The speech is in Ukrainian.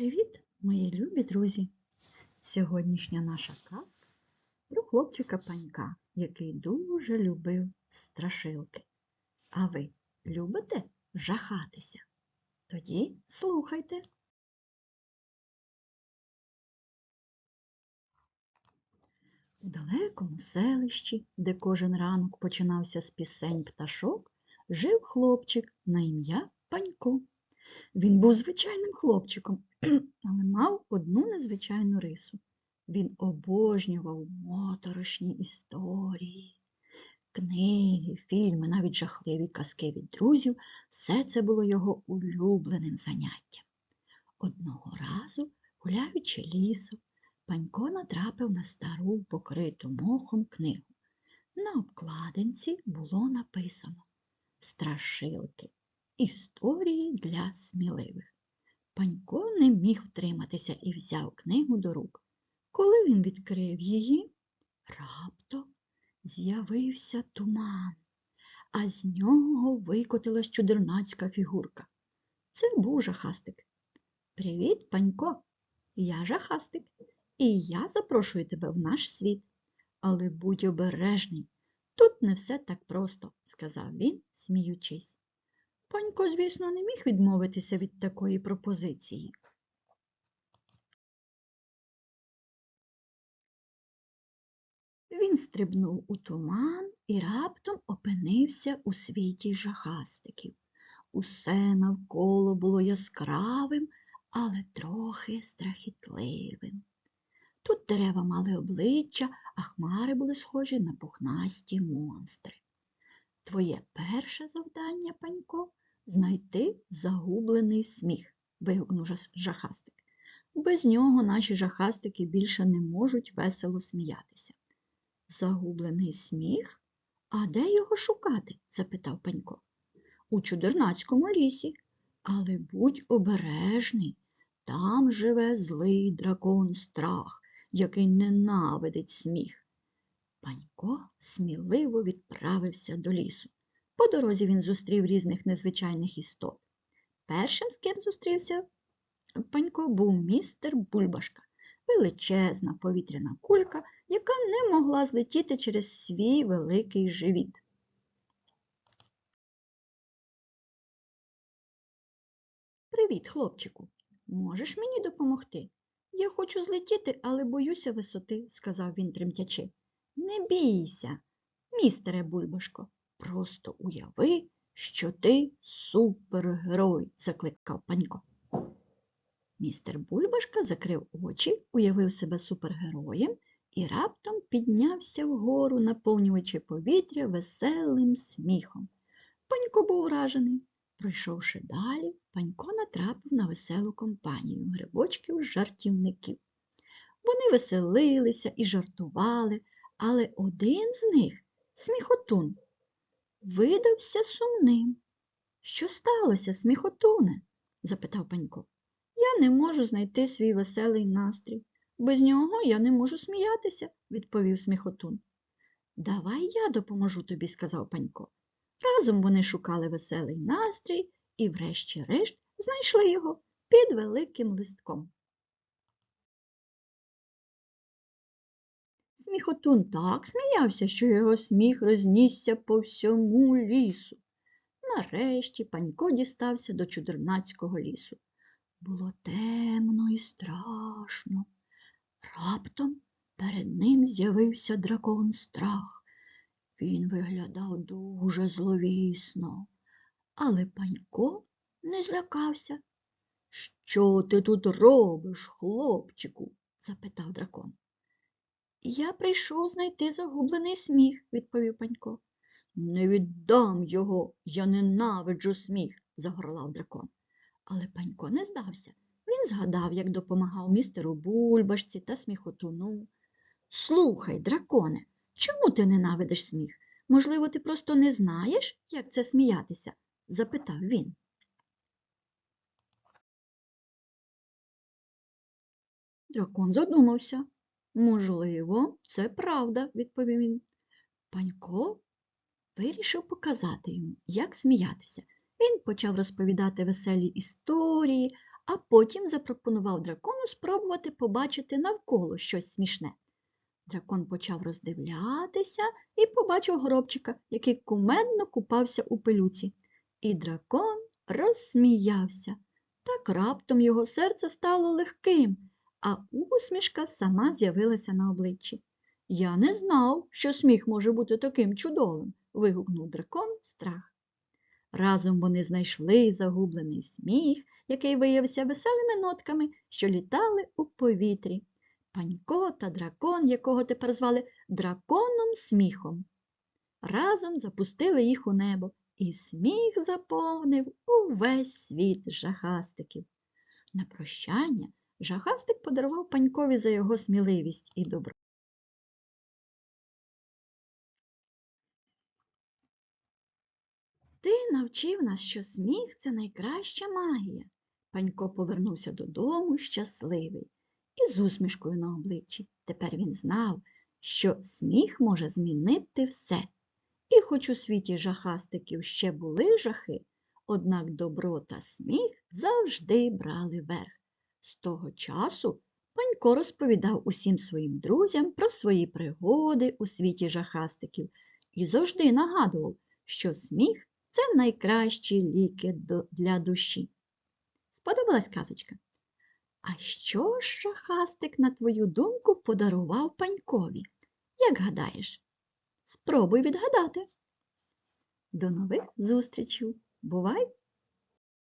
Привіт, мої любі друзі! Сьогоднішня наша казка про хлопчика панька, який дуже любив страшилки. А ви любите жахатися? Тоді слухайте. У далекому селищі, де кожен ранок починався з пісень пташок, жив хлопчик на ім'я Панько. Він був звичайним хлопчиком, але мав одну незвичайну рису. Він обожнював моторошні історії, книги, фільми, навіть жахливі казки від друзів. Все це було його улюбленим заняттям. Одного разу, гуляючи лісом, панько натрапив на стару покриту мохом книгу. На обкладинці було написано Страшилки. Історії для сміливих. Панько не міг втриматися і взяв книгу до рук. Коли він відкрив її, раптом з'явився туман, а з нього викотилась чудернацька фігурка. Це був жахастик. Привіт, панько, я жахастик, і я запрошую тебе в наш світ. Але будь обережний, тут не все так просто, сказав він, сміючись. Панько, звісно, не міг відмовитися від такої пропозиції. Він стрибнув у туман і раптом опинився у світі жахастиків. Усе навколо було яскравим, але трохи страхітливим. Тут дерева мали обличчя, а хмари були схожі на пухнасті монстри. Твоє перше завдання, панько, знайти загублений сміх, вигукнув жахастик. Без нього наші жахастики більше не можуть весело сміятися. Загублений сміх? А де його шукати? запитав панько. У чудернацькому лісі. Але будь обережний, там живе злий дракон страх, який ненавидить сміх. Панько сміливо відправився до лісу. По дорозі він зустрів різних незвичайних істот. Першим, з ким зустрівся панько, був містер Бульбашка, величезна повітряна кулька, яка не могла злетіти через свій великий живіт. Привіт, хлопчику. Можеш мені допомогти? Я хочу злетіти, але боюся висоти, сказав він тремтячи. Не бійся, містере Бульбашко, просто уяви, що ти супергерой, закликав панько. Містер Бульбашка закрив очі, уявив себе супергероєм і раптом піднявся вгору, наповнюючи повітря веселим сміхом. Панько був вражений. Пройшовши далі, панько натрапив на веселу компанію грибочків-жартівників. Вони веселилися і жартували, але один з них, сміхотун, видався сумним. Що сталося, сміхотуне? запитав панько. Я не можу знайти свій веселий настрій. Без нього я не можу сміятися, відповів сміхотун. Давай я допоможу тобі, сказав панько. Разом вони шукали веселий настрій і, врешті-решт, знайшли його під великим листком. Сміхотун так сміявся, що його сміх рознісся по всьому лісу. Нарешті панько дістався до чудернацького лісу. Було темно і страшно. Раптом перед ним з'явився дракон страх. Він виглядав дуже зловісно, але панько не злякався. Що ти тут робиш, хлопчику? запитав дракон. Я прийшов знайти загублений сміх, відповів панько. Не віддам його, я ненавиджу сміх, загорлав дракон. Але панько не здався. Він згадав, як допомагав містеру Бульбашці та сміхотуну. Слухай, драконе, чому ти ненавидиш сміх? Можливо, ти просто не знаєш, як це сміятися? запитав він. Дракон задумався. Можливо, це правда, відповів він. Панько вирішив показати йому, як сміятися. Він почав розповідати веселі історії, а потім запропонував дракону спробувати побачити навколо щось смішне. Дракон почав роздивлятися і побачив горобчика, який кумедно купався у пилюці. І дракон розсміявся. Так раптом його серце стало легким, а усмішка сама з'явилася на обличчі. Я не знав, що сміх може бути таким чудовим, вигукнув дракон страх. Разом вони знайшли загублений сміх, який виявився веселими нотками, що літали у повітрі. Панько та дракон, якого тепер звали драконом сміхом. Разом запустили їх у небо, і сміх заповнив увесь світ жахастиків. На прощання жахастик подарував панькові за його сміливість і добро. Ти навчив нас, що сміх це найкраща магія. Панько повернувся додому щасливий і з усмішкою на обличчі. Тепер він знав, що сміх може змінити все. І хоч у світі жахастиків ще були жахи, однак добро та сміх завжди брали верх. З того часу Панько розповідав усім своїм друзям про свої пригоди у світі жахастиків і завжди нагадував, що сміх це найкращі ліки для душі. Сподобалась казочка? А що ж жахастик, на твою думку, подарував панькові? Як гадаєш? Спробуй відгадати. До нових зустрічей. Бувай!